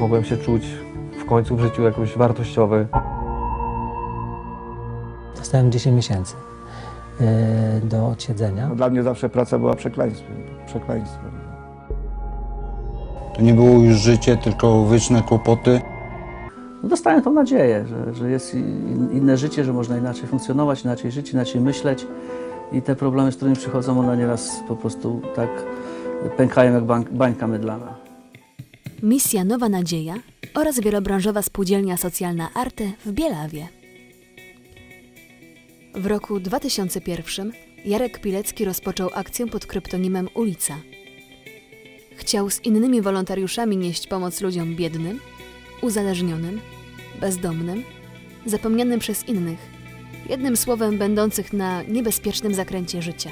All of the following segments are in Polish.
Mogłem się czuć w końcu w życiu jakoś wartościowy. Dostałem 10 miesięcy e, do odsiedzenia. No, Dla mnie zawsze praca była przekleństwem. przekleństwem. To nie było już życie, tylko wieczne kłopoty. No dostałem tą nadzieję, że, że jest inne życie, że można inaczej funkcjonować, inaczej żyć, inaczej myśleć i te problemy, z którymi przychodzą, one nieraz po prostu tak pękają jak bań, bańka mydlana. Misja Nowa Nadzieja oraz wielobranżowa spółdzielnia socjalna Arte w Bielawie. W roku 2001 Jarek Pilecki rozpoczął akcję pod kryptonimem Ulica. Chciał z innymi wolontariuszami nieść pomoc ludziom biednym, uzależnionym, bezdomnym, zapomnianym przez innych, jednym słowem będących na niebezpiecznym zakręcie życia.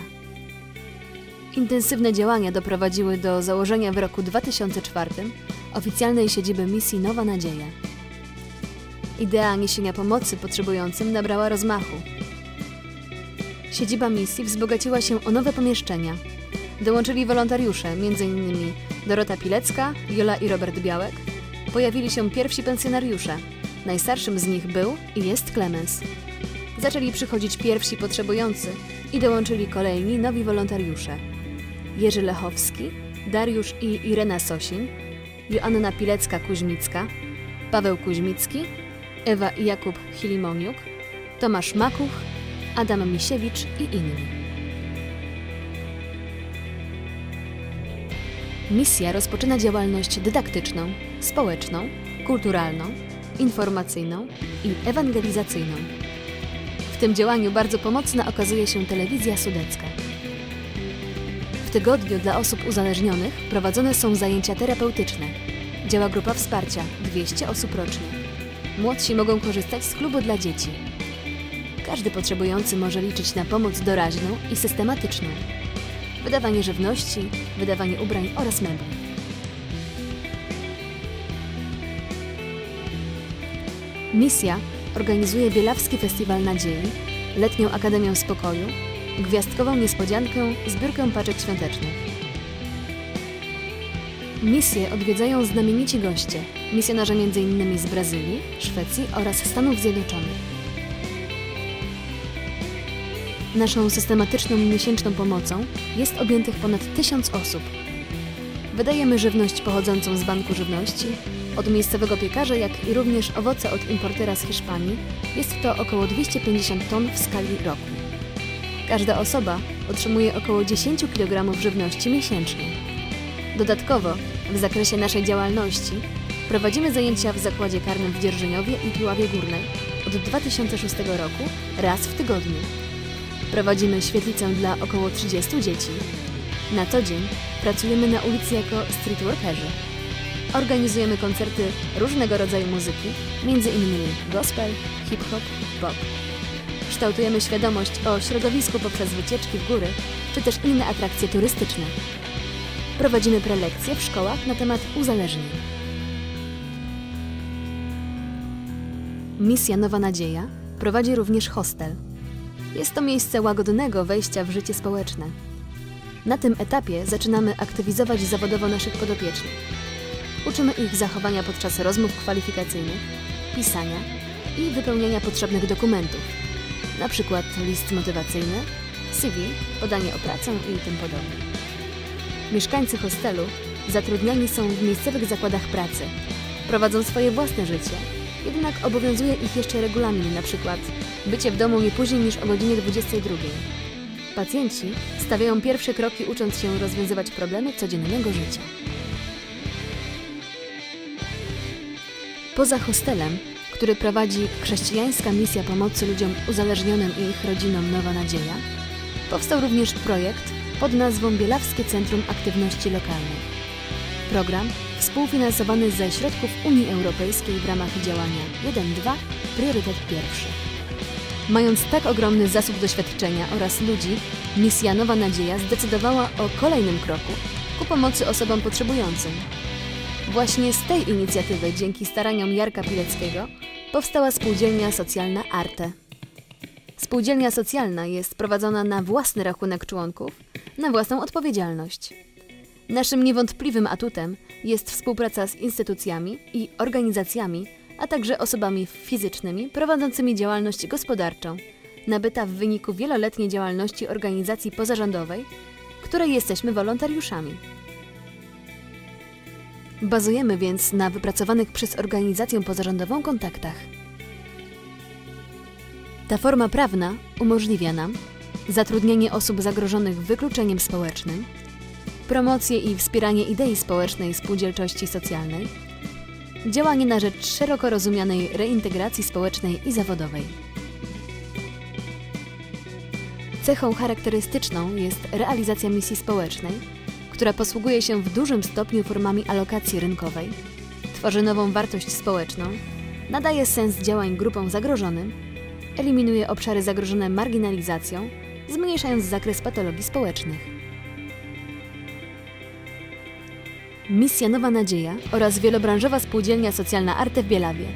Intensywne działania doprowadziły do założenia w roku 2004 oficjalnej siedziby misji Nowa Nadzieja. Idea niesienia pomocy potrzebującym nabrała rozmachu. Siedziba misji wzbogaciła się o nowe pomieszczenia. Dołączyli wolontariusze, m.in. Dorota Pilecka, Jola i Robert Białek. Pojawili się pierwsi pensjonariusze. Najstarszym z nich był i jest Klemens. Zaczęli przychodzić pierwsi potrzebujący i dołączyli kolejni nowi wolontariusze. Jerzy Lechowski, Dariusz i Irena Sosin, Joanna Pilecka-Kuźmicka, Paweł Kuźmicki, Ewa i Jakub Chilimoniuk, Tomasz Makuch, Adam Misiewicz i inni. Misja rozpoczyna działalność dydaktyczną, społeczną, kulturalną, informacyjną i ewangelizacyjną. W tym działaniu bardzo pomocna okazuje się telewizja sudecka. Tygodniu dla osób uzależnionych prowadzone są zajęcia terapeutyczne. Działa grupa wsparcia 200 osób rocznie. Młodsi mogą korzystać z klubu dla dzieci. Każdy potrzebujący może liczyć na pomoc doraźną i systematyczną. Wydawanie żywności, wydawanie ubrań oraz mebli. Misja organizuje Bielawski Festiwal Nadziei, Letnią Akademię Spokoju, gwiazdkową niespodziankę, zbiórkę paczek świątecznych. Misję odwiedzają znamienici goście, misjonarze m.in. z Brazylii, Szwecji oraz Stanów Zjednoczonych. Naszą systematyczną miesięczną pomocą jest objętych ponad tysiąc osób. Wydajemy żywność pochodzącą z Banku Żywności, od miejscowego piekarza, jak i również owoce od importera z Hiszpanii. Jest to około 250 ton w skali roku. Każda osoba otrzymuje około 10 kg żywności miesięcznie. Dodatkowo, w zakresie naszej działalności, prowadzimy zajęcia w zakładzie karnym w Dzierżyniowie i Piławie Górnej od 2006 roku raz w tygodniu. Prowadzimy świetlicę dla około 30 dzieci. Na co dzień pracujemy na ulicy jako streetworkerzy. Organizujemy koncerty różnego rodzaju muzyki, m.in. gospel, hip-hop, pop. Kształtujemy świadomość o środowisku poprzez wycieczki w góry, czy też inne atrakcje turystyczne. Prowadzimy prelekcje w szkołach na temat uzależnień. Misja Nowa Nadzieja prowadzi również hostel. Jest to miejsce łagodnego wejścia w życie społeczne. Na tym etapie zaczynamy aktywizować zawodowo naszych podopiecznych. Uczymy ich zachowania podczas rozmów kwalifikacyjnych, pisania i wypełniania potrzebnych dokumentów, na przykład list motywacyjny, CV, podanie o pracę i tym podobne. Mieszkańcy hostelu zatrudniani są w miejscowych zakładach pracy. Prowadzą swoje własne życie, jednak obowiązuje ich jeszcze regulamin, na przykład bycie w domu nie później niż o godzinie 22. Pacjenci stawiają pierwsze kroki ucząc się rozwiązywać problemy codziennego życia. Poza hostelem, który prowadzi chrześcijańska misja pomocy ludziom uzależnionym i ich rodzinom Nowa Nadzieja, powstał również projekt pod nazwą Bielawskie Centrum Aktywności Lokalnej. Program współfinansowany ze środków Unii Europejskiej w ramach działania 1.2 Priorytet pierwszy. Mając tak ogromny zasób doświadczenia oraz ludzi, misja Nowa Nadzieja zdecydowała o kolejnym kroku ku pomocy osobom potrzebującym. Właśnie z tej inicjatywy, dzięki staraniom Jarka Pileckiego, powstała spółdzielnia socjalna Arte. Spółdzielnia socjalna jest prowadzona na własny rachunek członków, na własną odpowiedzialność. Naszym niewątpliwym atutem jest współpraca z instytucjami i organizacjami, a także osobami fizycznymi prowadzącymi działalność gospodarczą, nabyta w wyniku wieloletniej działalności organizacji pozarządowej, której jesteśmy wolontariuszami. Bazujemy więc na wypracowanych przez organizację pozarządową kontaktach. Ta forma prawna umożliwia nam zatrudnienie osób zagrożonych wykluczeniem społecznym, promocję i wspieranie idei społecznej spółdzielczości socjalnej, działanie na rzecz szeroko rozumianej reintegracji społecznej i zawodowej. Cechą charakterystyczną jest realizacja misji społecznej, która posługuje się w dużym stopniu formami alokacji rynkowej, tworzy nową wartość społeczną, nadaje sens działań grupom zagrożonym, eliminuje obszary zagrożone marginalizacją, zmniejszając zakres patologii społecznych. Misja Nowa Nadzieja oraz wielobranżowa spółdzielnia socjalna Arte w Bielawie.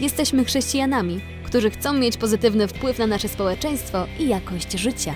Jesteśmy chrześcijanami, którzy chcą mieć pozytywny wpływ na nasze społeczeństwo i jakość życia.